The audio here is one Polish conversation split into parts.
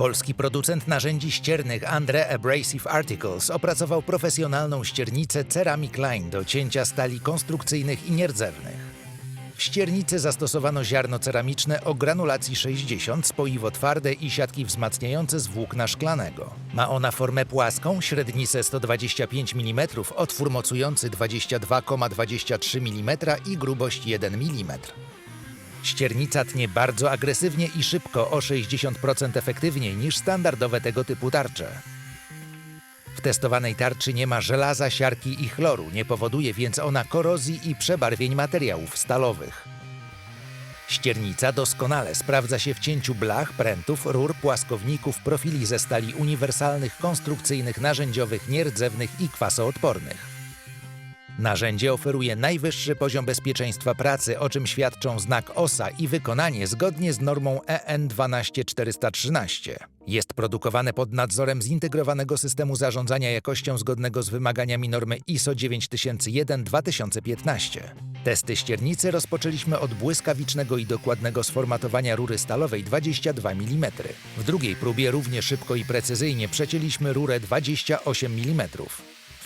Polski producent narzędzi ściernych Andre Abrasive Articles opracował profesjonalną ściernicę Ceramic Line do cięcia stali konstrukcyjnych i nierdzewnych. W ściernicy zastosowano ziarno ceramiczne o granulacji 60, spoiwo twarde i siatki wzmacniające z włókna szklanego. Ma ona formę płaską, średnicę 125 mm, otwór mocujący 22,23 mm i grubość 1 mm. Ściernica tnie bardzo agresywnie i szybko, o 60% efektywniej niż standardowe tego typu tarcze. W testowanej tarczy nie ma żelaza, siarki i chloru, nie powoduje więc ona korozji i przebarwień materiałów stalowych. Ściernica doskonale sprawdza się w cięciu blach, prętów, rur, płaskowników, profili ze stali uniwersalnych, konstrukcyjnych, narzędziowych, nierdzewnych i kwasoodpornych. Narzędzie oferuje najwyższy poziom bezpieczeństwa pracy, o czym świadczą znak OSA i wykonanie zgodnie z normą EN 12413. Jest produkowane pod nadzorem zintegrowanego systemu zarządzania jakością zgodnego z wymaganiami normy ISO 9001-2015. Testy ściernicy rozpoczęliśmy od błyskawicznego i dokładnego sformatowania rury stalowej 22 mm. W drugiej próbie równie szybko i precyzyjnie przecięliśmy rurę 28 mm.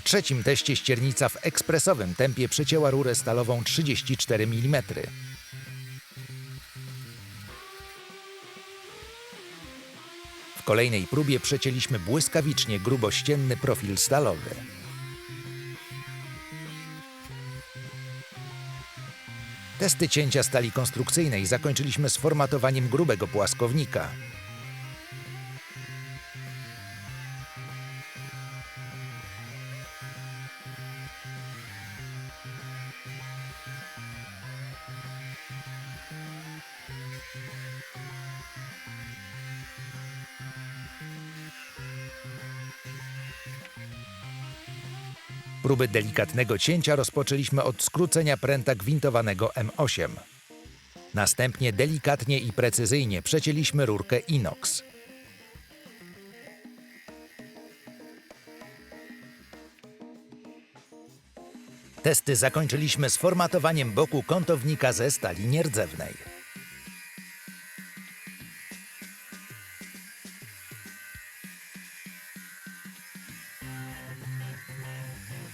Trzecim teście ściernica w ekspresowym tempie przecięła rurę stalową 34 mm. W kolejnej próbie przecięliśmy błyskawicznie grubościenny profil stalowy. Testy cięcia stali konstrukcyjnej zakończyliśmy sformatowaniem grubego płaskownika. Próby delikatnego cięcia rozpoczęliśmy od skrócenia pręta gwintowanego M8. Następnie delikatnie i precyzyjnie przecięliśmy rurkę inox. Testy zakończyliśmy sformatowaniem boku kątownika ze stali nierdzewnej.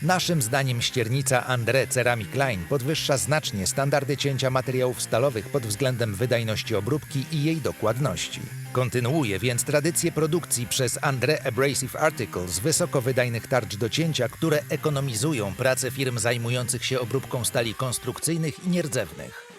Naszym zdaniem ściernica Andre Ceramic Line podwyższa znacznie standardy cięcia materiałów stalowych pod względem wydajności obróbki i jej dokładności. Kontynuuje więc tradycję produkcji przez Andre Abrasive Articles wysokowydajnych tarcz do cięcia, które ekonomizują pracę firm zajmujących się obróbką stali konstrukcyjnych i nierdzewnych.